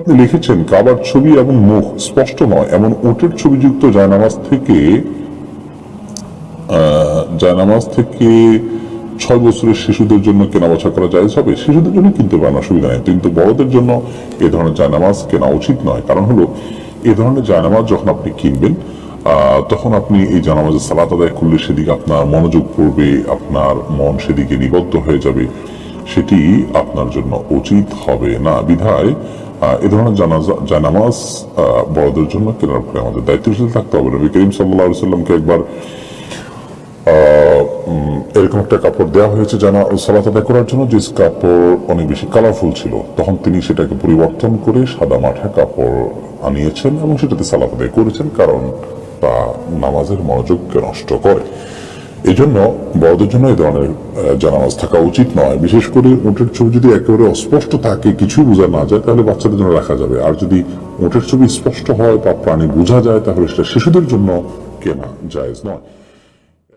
আপনি লিখেছেন, কাবার ছবি এবং মুখ স্পষ্ট নয়। এমন উটের ছবিযুক্ত জায়নামাজ থেকে জায়নামাজ থেকে ছয় বছরের শিশুদের জন্য কেনাবেচা করা যায় হবে শিশুদের জন্য কিনতে পারেন, অসুবিধা নেই। কিন্তু বড়দের জন্য এ ধরনের জায়নামাজ কেনা উচিত নয়। কারণ হলো, এ ধরনের জায়নামাজ যখন আপনি কিনবেন তখন আপনি এই জানামাজের সালাত আদায় করলে সেদিকে আপনার মনোযোগ পড়বে, আপনার মন সেদিকে নিবদ্ধ হয়ে যাবে। সেটি আপনার জন্য উচিত হবে না। বিধায় এ ধরনের জানাজা জানামাজ বড়দের জন্য কেনার পরে আমাদের দায়িত্বশীল থাকতে হবে। নবী করিম সাল্লাহ সাল্লামকে একবার এরকম একটা কাপড় দেওয়া হয়েছে জানা সালাত আদায় করার জন্য, যে কাপড় অনেক বেশি কালারফুল ছিল। তখন তিনি সেটাকে পরিবর্তন করে সাদা মাঠে কাপড় আনিয়েছেন এবং সেটাতে সালাত আদায় করেছেন, কারণ তা নামাজের মনোযোগকে নষ্ট করে। এই জন্য বড়দের জন্য এই ধরনের জানামাজ থাকা উচিত নয়। বিশেষ করে উটের ছবি যদি একেবারে অস্পষ্ট থাকে, কিছুই বোঝা না যায়, তাহলে বাচ্চাদের জন্য রাখা যাবে। আর যদি উটের ছবি স্পষ্ট হয় বা প্রাণী বোঝা যায়, তাহলে সেটা শিশুদের জন্য কেনা যায় নয়।